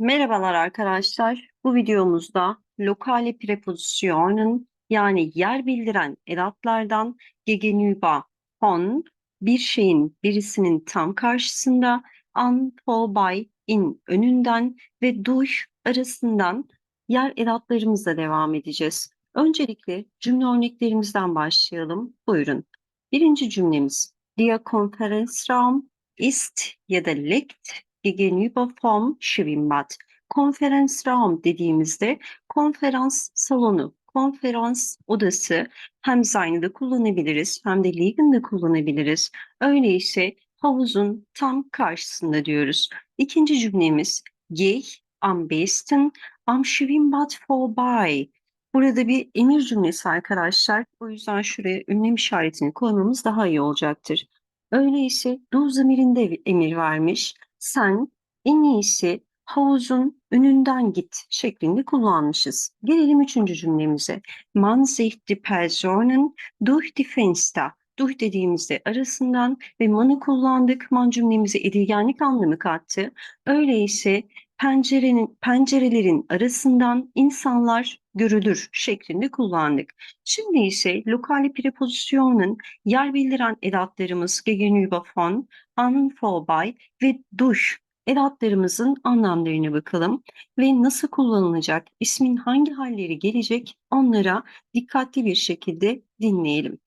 Merhabalar arkadaşlar. Bu videomuzda lokale prepozisyonun yani yer bildiren edatlardan gegenüber von bir şeyin birisinin tam karşısında an vorbei in önünden ve durch arasından yer edatlarımızla devam edeceğiz. Öncelikle cümle örneklerimizden başlayalım. Buyurun. Birinci cümlemiz Der Konferenzraum ist ya da liegt gegenüber vom Schwimmbad. Konferensraum dediğimizde konferans salonu, konferans odası hem Sein'de kullanabiliriz hem de Liegen'de kullanabiliriz. Öyleyse havuzun tam karşısında diyoruz. İkinci cümlemiz Geh am besten am Schwimmbad vorbei. Burada bir emir cümlesi arkadaşlar. O yüzden şuraya ünlem işaretini koymamız daha iyi olacaktır. Öyleyse du zamirinde emir vermiş. Sen en iyisi havuzun önünden git şeklinde kullanmışız. Gelelim üçüncü cümlemize. Man sieht die Personen durch die Fenster. Durch dediğimizde arasından ve man'ı kullandık. Man cümlemize edilgenlik anlamı kattı. Öyleyse pencerenin pencerelerin arasından insanlar görülür şeklinde kullandık. Şimdi ise lokal prepozisyonun yer bildiren edatlarımız gegenüber von, an vorbei ve durch edatlarımızın anlamlarına bakalım ve nasıl kullanılacak, ismin hangi halleri gelecek onlara dikkatli bir şekilde dinleyelim.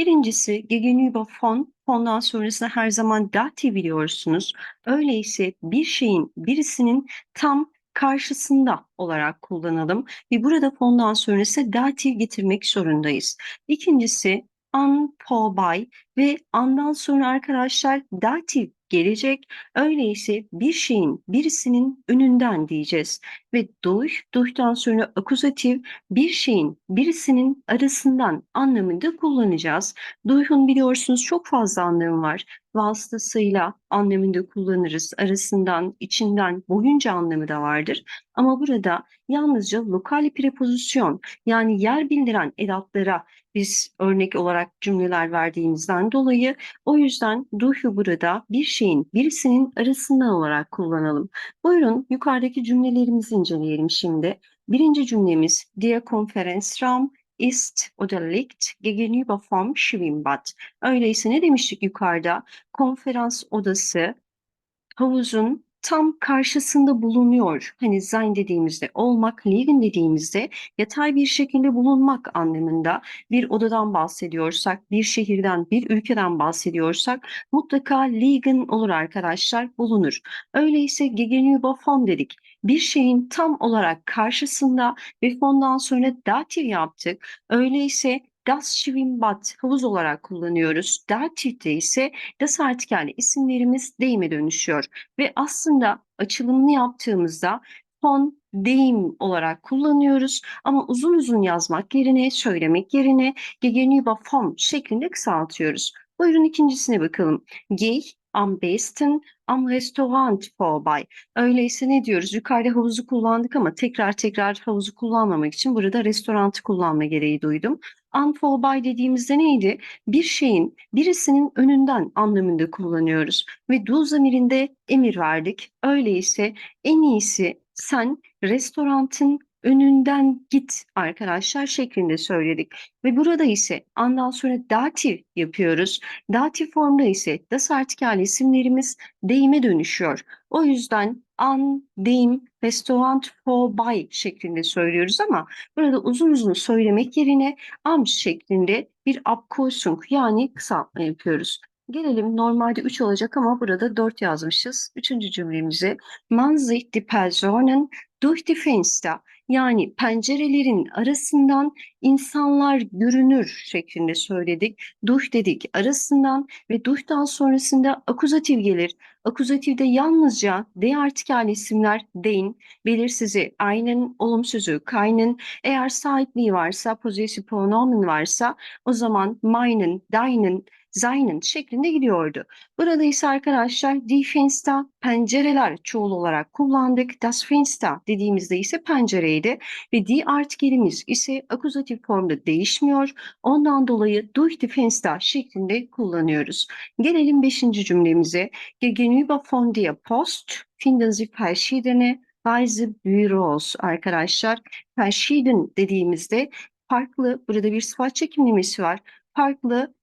Birincisi gegenüber von, ondan sonrasında her zaman dative biliyorsunuz. Öyleyse bir şeyin, birisinin tam karşısında olarak kullanalım ve burada fondan sonrası datif getirmek zorundayız. İkincisi an, po, by ve andan sonra arkadaşlar datif gelecek. Öyleyse bir şeyin birisinin önünden diyeceğiz. Ve durch, durch'tan sonra akuzatif bir şeyin birisinin arasından anlamında kullanacağız. Durch'un biliyorsunuz çok fazla anlamı var. Vasıtasıyla anlamında kullanırız. Arasından, içinden, boyunca anlamı da vardır. Ama burada yalnızca lokal prepozisyon yani yer bildiren edatlara biz örnek olarak cümleler verdiğimizden dolayı o yüzden duhu burada bir şeyin birisinin arasından olarak kullanalım. Buyurun yukarıdaki cümlelerimizi inceleyelim şimdi. Birinci cümlemiz Der Konferenzraum ist oder liegt gegenüber vom Schwimmbad. Öyleyse ne demiştik yukarıda? Konferans odası havuzun tam karşısında bulunuyor. Hani sein dediğimizde olmak, liegen dediğimizde yatay bir şekilde bulunmak anlamında bir odadan bahsediyorsak, bir şehirden, bir ülkeden bahsediyorsak mutlaka liegen olur arkadaşlar, bulunur. Öyleyse gegenüber von dedik. Bir şeyin tam olarak karşısında ve fondan sonra datif yaptık. Öyleyse Das Schwimmbad havuz olarak kullanıyoruz. Dativ'de ise das artikelli isimlerimiz deyime dönüşüyor. Ve aslında açılımını yaptığımızda von deyim olarak kullanıyoruz. Ama uzun uzun yazmak yerine, söylemek yerine gegenüber vom şeklinde kısaltıyoruz. Buyurun ikincisine bakalım. Geh am besten am Restaurant vorbei. Öyleyse ne diyoruz? Yukarıda havuzu kullandık ama tekrar tekrar havuzu kullanmamak için burada restoranı kullanma gereği duydum. An vorbei dediğimizde neydi? Bir şeyin birisinin önünden anlamında kullanıyoruz. Ve du zamirinde emir verdik. Öyleyse en iyisi sen restoranın önünden git arkadaşlar şeklinde söyledik. Ve burada ise andan sonra datif yapıyoruz. Datif formda ise das artikel isimlerimiz deyime dönüşüyor. O yüzden an, deyim, restaurant, vorbei şeklinde söylüyoruz ama burada uzun uzun söylemek yerine am şeklinde bir abkürzung yani kısaltma yapıyoruz. Gelelim normalde 3 olacak ama burada 4 yazmışız. Üçüncü cümlemize Man sieht die Personen durch die Fenster yani pencerelerin arasından insanlar görünür şeklinde söyledik. Duş dedik arasından ve duştan sonrasında akuzatif gelir. Akuzatifde yalnızca D artikel isimler deyin, belirsizi, aynen olumsuzu, kaynen, eğer sahipliği varsa, pozisif pronomen varsa o zaman meinen, deinen, seinen şeklinde gidiyordu. Burada ise arkadaşlar die Fenster pencereler çoğul olarak kullandık. Das Fenster dediğimizde ise pencereydi ve die artikelimiz ise akuzatif formda değişmiyor. Ondan dolayı durch die Fenster şeklinde kullanıyoruz. Gelelim beşinci cümlemize. Gegenüber von der Post finden Sie verschiedene Reisebüros arkadaşlar. Verschieden dediğimizde farklı, burada bir sıfat çekimlemesi var. Farklı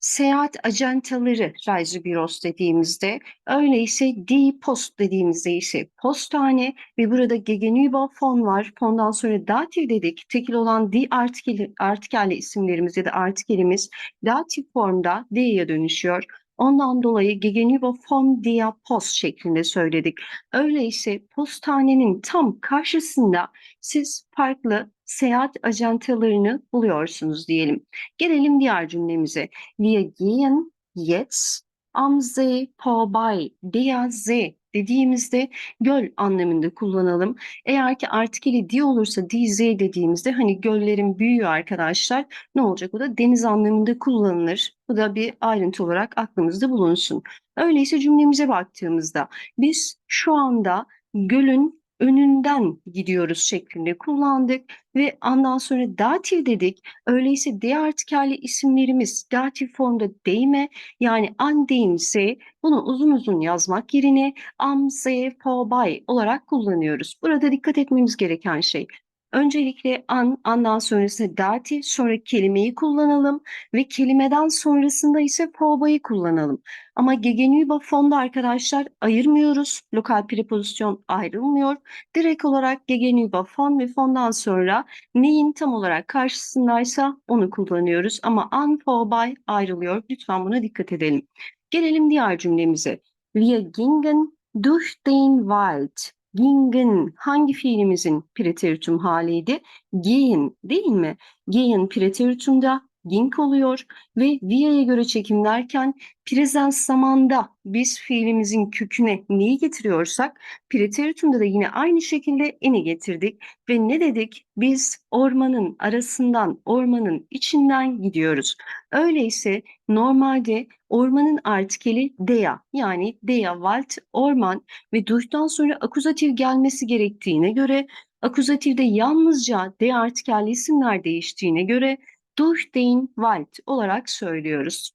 seyahat ajantaları Reisebüros dediğimizde öyleyse die Post dediğimizde ise postane ve burada Gegenüber fon var. Fondan sonra datif dedik. Tekil olan die artikeli, artikelli isimlerimiz ya da artikelimiz datif formda D'ye dönüşüyor. Ondan dolayı Gegenüber von der Post şeklinde söyledik. Öyleyse postanenin tam karşısında siz farklı seyahat ajantalarını buluyorsunuz diyelim. Gelelim diğer cümlemize. Wir gehen jetzt am See vorbei. Der See dediğimizde göl anlamında kullanalım. Eğer ki artikeli di olursa See dediğimizde hani göllerin büyüğü arkadaşlar ne olacak? O da deniz anlamında kullanılır. Bu da bir ayrıntı olarak aklımızda bulunsun. Öyleyse cümlemize baktığımızda biz şu anda gölün önünden gidiyoruz şeklinde kullandık ve ondan sonra datif dedik. Öyleyse D artikelli isimlerimiz datif formda değme yani an değimse bunu uzun uzun yazmak yerine am, se, po, bay olarak kullanıyoruz. Burada dikkat etmemiz gereken şey Öncelikle an, andan sonrasında datif, sonra kelimeyi kullanalım ve kelimeden sonrasında ise probayı kullanalım. Ama gegenüber fonda arkadaşlar ayırmıyoruz. Lokal prepozisyon ayrılmıyor. Direkt olarak gegenüber fon ve fondan sonra neyin tam olarak karşısındaysa onu kullanıyoruz. Ama an, vorbei ayrılıyor. Lütfen buna dikkat edelim. Gelelim diğer cümlemize. Wir gingen durch den Wald. Gingen hangi fiilimizin preteritum haliydi? Gehen değil mi? Gehen preteritumda ging oluyor ve via'ya göre çekimlerken presens zamanda biz fiilimizin köküne neyi getiriyorsak preteritumda da yine aynı şekilde eni getirdik ve ne dedik? Biz ormanın arasından, ormanın içinden gidiyoruz. Öyleyse normalde ormanın artikeli dea yani dea wald orman ve durch'tan sonra akuzatif gelmesi gerektiğine göre akuzatifde yalnızca de artikelli isimler değiştiğine göre durch den Wald olarak söylüyoruz.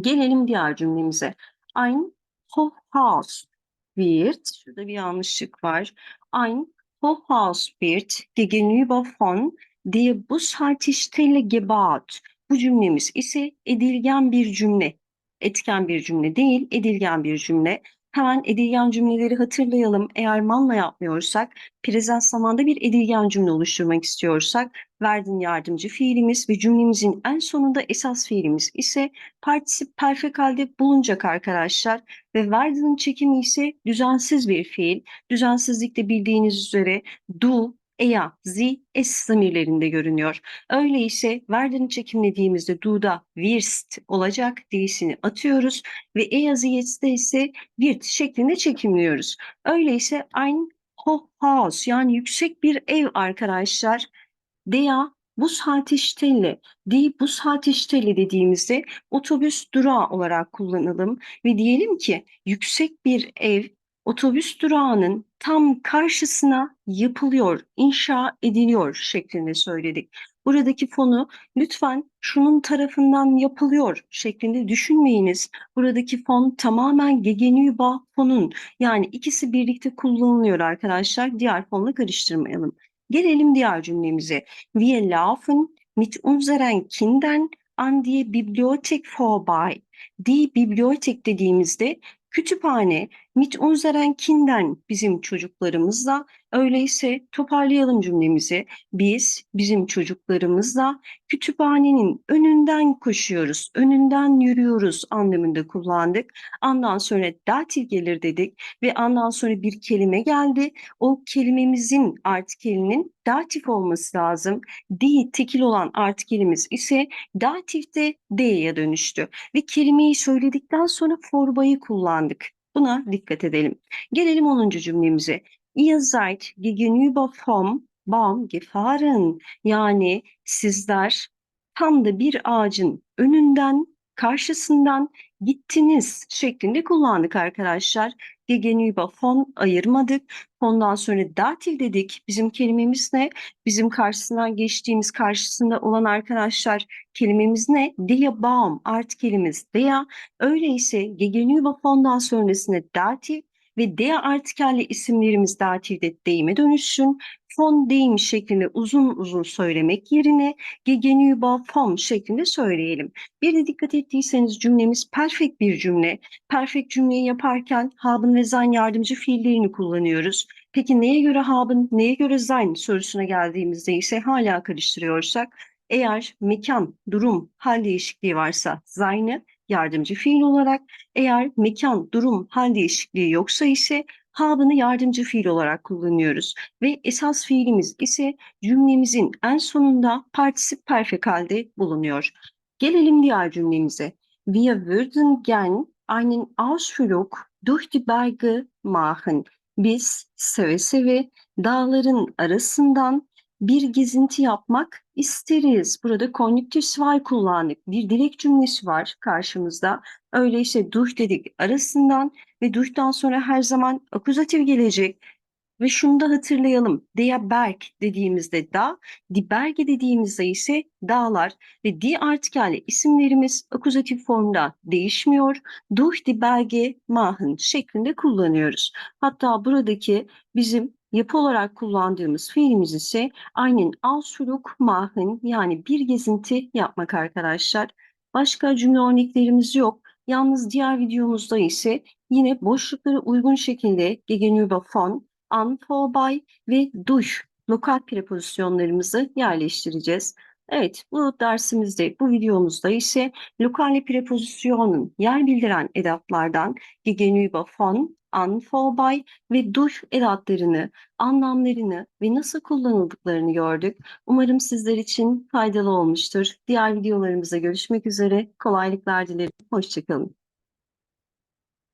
Gelelim diğer cümlemize. Ein Hochhaus wird, şurada bir yanlışlık var. Ein Hochhaus wird gegenüber von der Bushaltestelle gebaut. Bu cümlemiz ise edilgen bir cümle. Etken bir cümle değil, edilgen bir cümle. Hemen edilgen cümleleri hatırlayalım. Eğer manla yapmıyorsak, prezent zamanda bir edilgen cümle oluşturmak istiyorsak, verdin yardımcı fiilimiz ve cümlemizin en sonunda esas fiilimiz ise partisip perfect halde bulunacak arkadaşlar. Ve verdinin çekimi ise düzensiz bir fiil. Düzensizlikte bildiğiniz üzere do, ea, zi, es zamirlerinde görünüyor. Öyleyse verdini çekimlediğimizde do'da wirst olacak değişini atıyoruz ve ea ziyette ise wird şeklinde çekimliyoruz. Öyleyse ein Hochhaus yani yüksek bir ev arkadaşlar. Der Bushaltestelle, die Bushaltestelle dediğimizde otobüs durağı olarak kullanalım ve diyelim ki yüksek bir ev otobüs durağının tam karşısına yapılıyor, inşa ediliyor şeklinde söyledik. Buradaki fonu lütfen şunun tarafından yapılıyor şeklinde düşünmeyiniz. Buradaki fon tamamen Gegenüber fonun yani ikisi birlikte kullanılıyor arkadaşlar. Diğer fonla karıştırmayalım. Gelelim diğer cümlemize. Wir laufen mit unseren Kindern an die Bibliothek vorbei. Die Bibliothek dediğimizde kütüphane mit unseren Kindern bizim çocuklarımızla öyleyse toparlayalım cümlemizi. Biz bizim çocuklarımızla kütüphanenin önünden koşuyoruz, önünden yürüyoruz anlamında kullandık. Andan sonra datif gelir dedik ve andan sonra bir kelime geldi. O kelimemizin artikelinin datif olması lazım. Di tekil olan artikelimiz ise datifte D'ye dönüştü ve kelimeyi söyledikten sonra forbayı kullandık. Buna dikkat edelim. Gelelim 10. cümlemize. Ihr seid gegenüber vom Baum gefahren. Yani sizler tam da bir ağacın önünden, karşısından gittiniz şeklinde kullandık arkadaşlar. Gegenüber von ayırmadık. Ondan sonra datif dedik. Bizim kelimemiz ne? Bizim karşısından geçtiğimiz karşısında olan arkadaşlar kelimemiz ne? Der Baum artikelimiz der. Öyleyse gegenüber von'dan sonrasında datif ve D artikelli isimlerimiz datifde deyime dönüşsün. Von deyim şeklinde uzun uzun söylemek yerine gegenüber vom şeklinde söyleyelim. Bir de dikkat ettiyseniz cümlemiz perfect bir cümle. Perfect cümleyi yaparken haben ve sein yardımcı fiillerini kullanıyoruz. Peki neye göre haben, neye göre sein sorusuna geldiğimizde ise hala karıştırıyorsak eğer mekan, durum, hal değişikliği varsa sein'i yardımcı fiil olarak, eğer mekan, durum, hal değişikliği yoksa ise habe'ını yardımcı fiil olarak kullanıyoruz. Ve esas fiilimiz ise cümlemizin en sonunda partisip perfect halde bulunuyor. Gelelim diğer cümlemize. Wir würden gern einen Ausflug durch die Berge machen. Biz seve seve dağların arasından bir gezinti yapmak isteriz. Burada konjüktif var kullandık. Bir dilek cümlesi var karşımızda. Öyleyse duş dedik arasından ve duştan sonra her zaman akuzatif gelecek. Ve şunu da hatırlayalım. Der Berg dediğimizde dağ, die Berge dediğimizde ise dağlar ve die artikelli isimlerimiz akuzatif formda değişmiyor. Durch die Berge machen şeklinde kullanıyoruz. Hatta buradaki bizim yapı olarak kullandığımız fiilimiz ise aynen Ausflug machen yani bir gezinti yapmak arkadaşlar. Başka cümle örneklerimiz yok. Yalnız diğer videomuzda ise yine boşluklara uygun şekilde gegenüber von, an, vorbei ve durch lokal prepozisyonlarımızı yerleştireceğiz. Evet, bu dersimizde, bu videomuzda ise lokal prepozisyonun yer bildiren edatlardan gegenüber von, an, vorbei ve durch edatlarını, anlamlarını ve nasıl kullanıldıklarını gördük. Umarım sizler için faydalı olmuştur. Diğer videolarımızda görüşmek üzere. Kolaylıklar dilerim. Hoşçakalın.